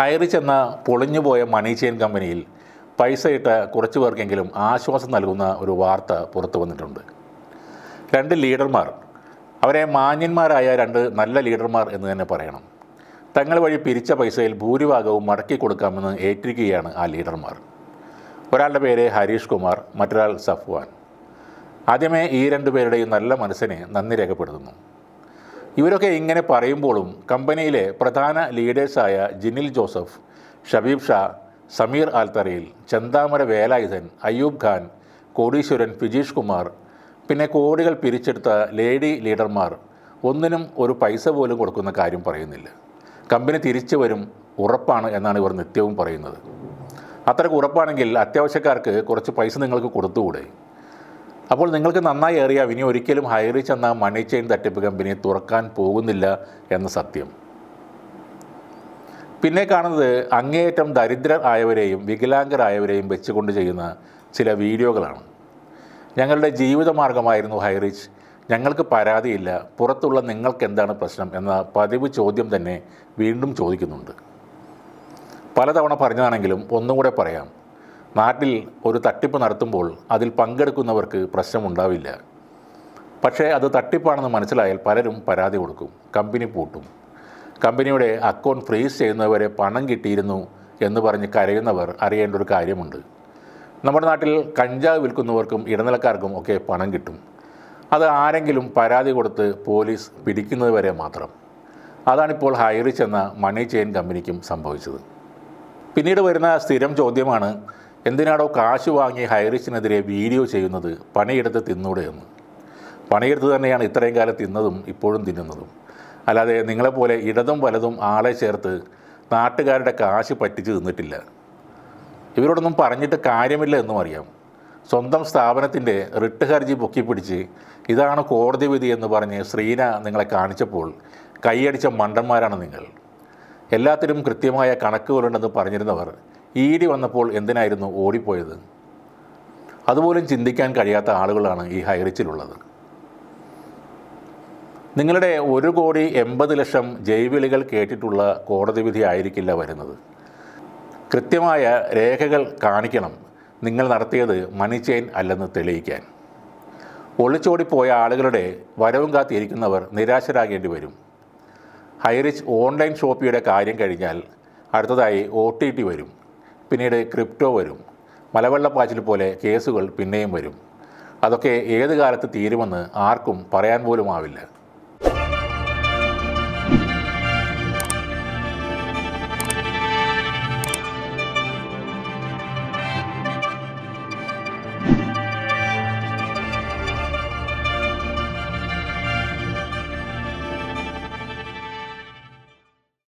ഹൈറിച്ച് എന്ന പൊളിഞ്ഞുപോയ മണി ചെയിൻ കമ്പനിയിൽ പൈസ ഇട്ട് കുറച്ച് പേർക്കെങ്കിലും ആശ്വാസം നൽകുന്ന ഒരു വാർത്ത പുറത്തു വന്നിട്ടുണ്ട്. രണ്ട് ലീഡർമാർ അവരെ മാന്യന്മാരായ രണ്ട് നല്ല ലീഡർമാർ എന്ന് തന്നെ പറയണം. തങ്ങൾ വഴി പിരിച്ച പൈസയിൽ ഭൂരിഭാഗവും മടക്കി കൊടുക്കാമെന്ന് ഏറ്റിരിക്കുകയാണ് ആ ലീഡർമാർ. ഒരാളുടെ പേര് ഹരീഷ് കുമാർ മറ്റൊരാൾ സഫ്വാൻ. ആദ്യമേ ഈ രണ്ടു രണ്ടുപേരുടെയും നല്ല മനസ്സിനെ നന്ദി രേഖപ്പെടുത്തുന്നു. ഇവരൊക്കെ ഇങ്ങനെ പറയുമ്പോഴും കമ്പനിയിലെ പ്രധാന ലീഡേഴ്സായ ജിനിൽ ജോസഫ് ഷബീബ് ഷാ സമീർ ആൽത്തറയിൽ ചന്താമര വേലായുധൻ അയ്യൂബ് ഖാൻ കോടീശ്വരൻ ഫിജീഷ് കുമാർ പിന്നെ കോടികൾ പിരിച്ചെടുത്ത ലേഡി ലീഡർമാർ ഒന്നിനും ഒരു പൈസ പോലും കൊടുക്കുന്ന കാര്യം പറയുന്നില്ല. കമ്പനി തിരിച്ചു വരും ഉറപ്പാണ് എന്നാണ് ഇവർ നിത്യവും പറയുന്നത്. അത്രയ്ക്ക് ഉറപ്പാണെങ്കിൽ അത്യാവശ്യക്കാർക്ക് കുറച്ച് പൈസ നിങ്ങൾക്ക് കൊടുത്തുകൂടെ? അപ്പോൾ നിങ്ങൾക്ക് നന്നായി അറിയാം ഇനി ഒരിക്കലും ഹൈറിച്ച് എന്ന മണി ചെയിൻ തട്ടിപ്പ് കമ്പനി തുറക്കാൻ പോകുന്നില്ല എന്ന സത്യം. പിന്നെ കാണുന്നത് അങ്ങേയറ്റം ദരിദ്രർ ആയവരെയും വികലാംഗരായവരെയും വെച്ചുകൊണ്ട് ചെയ്യുന്ന ചില വീഡിയോകളാണ്. ഞങ്ങളുടെ ജീവിതമാർഗമായിരുന്നു ഹൈറിച്ച്. ഞങ്ങൾക്ക് പരാതിയില്ല. പുറത്തുള്ള നിങ്ങൾക്ക് എന്താണ് പ്രശ്നം എന്ന പതിവ് ചോദ്യം തന്നെ വീണ്ടും ചോദിക്കുന്നുണ്ട്. പലതവണ പറഞ്ഞതാണെങ്കിലും ഒന്നുകൂടെ പറയാം. നാട്ടിൽ ഒരു തട്ടിപ്പ് നടത്തുമ്പോൾ അതിൽ പങ്കെടുക്കുന്നവർക്ക് പ്രശ്നമുണ്ടാവില്ല. പക്ഷേ അത് തട്ടിപ്പാണെന്ന് മനസ്സിലായാൽ പലരും പരാതി കൊടുക്കും കമ്പനി പൂട്ടും. കമ്പനിയുടെ അക്കൗണ്ട് ഫ്രീസ് ചെയ്യുന്നവരെ പണം കിട്ടിയിരുന്നു എന്ന് പറഞ്ഞ് കരയുന്നവർ അറിയേണ്ട ഒരു കാര്യമുണ്ട്. നമ്മുടെ നാട്ടിൽ കഞ്ചാവ് വിൽക്കുന്നവർക്കും ഇടനിലക്കാർക്കും ഒക്കെ പണം കിട്ടും. അത് ആരെങ്കിലും പരാതി കൊടുത്ത് പോലീസ് പിടിക്കുന്നത് വരെ മാത്രം. അതാണിപ്പോൾ ഹൈറിച്ച് എന്ന മണി ചെയിൻ കമ്പനിക്കും സംഭവിച്ചത്. പിന്നീട് വരുന്ന സ്ഥിരം ചോദ്യമാണ് എന്തിനാണോ കാശ് വാങ്ങി ഹൈറിച്ചിനെതിരെ വീഡിയോ ചെയ്യുന്നത് പണിയെടുത്ത് തിന്നൂടെ എന്ന് പണിയെടുത്ത് തന്നെയാണ് ഇത്രയും കാലം തിന്നതും ഇപ്പോഴും തിന്നുന്നതും. അല്ലാതെ നിങ്ങളെപ്പോലെ ഇടതും വലതും ആളെ ചേർത്ത് നാട്ടുകാരുടെ കാശ് പറ്റിച്ച് തിന്നിട്ടില്ല. ഇവരോടൊന്നും പറഞ്ഞിട്ട് കാര്യമില്ല എന്നും അറിയാം. സ്വന്തം സ്ഥാപനത്തിന്റെ റിട്ട് ഹർജി പൊക്കിപ്പിടിച്ച് ഇതാണ് കോടതി വിധി എന്ന് പറഞ്ഞ് ശ്രീന നിങ്ങളെ കാണിച്ചപ്പോൾ കൈയടിച്ച മണ്ടന്മാരാണ് നിങ്ങൾ. എല്ലാത്തിനും കൃത്യമായ കണക്കുകളുണ്ടെന്ന് പറഞ്ഞിരുന്നവർ ഇ ഡി വന്നപ്പോൾ എന്തിനായിരുന്നു ഓടിപ്പോയത്? അതുപോലും ചിന്തിക്കാൻ കഴിയാത്ത ആളുകളാണ് ഈ ഹൈറിച്ചിലുള്ളത് നിങ്ങളുടെ ഒരു കോടി എൺപത് ലക്ഷം ജൈവിളികൾ കേട്ടിട്ടുള്ള കോടതി വിധി ആയിരിക്കില്ല വരുന്നത്. കൃത്യമായ രേഖകൾ കാണിക്കണം നിങ്ങൾ നടത്തിയത് മണി ചെയിൻ അല്ലെന്ന് തെളിയിക്കാൻ. ഒളിച്ചോടിപ്പോയ ആളുകളുടെ വരവും കാത്തിരിക്കുന്നവർ നിരാശരാകേണ്ടി വരും. ഹൈറിച്ച് ഓൺലൈൻ ഷോപ്പിയുടെ കാര്യം കഴിഞ്ഞാൽ അടുത്തതായി ഒ വരും. പിന്നീട് ക്രിപ്റ്റോ വരും. മലവെള്ളപ്പാച്ചിൽ പോലെ കേസുകൾ പിന്നെയും വരും. അതൊക്കെ ഏത് കാലത്ത് തീരുമെന്ന് ആർക്കും പറയാൻ പോലും ആവില്ല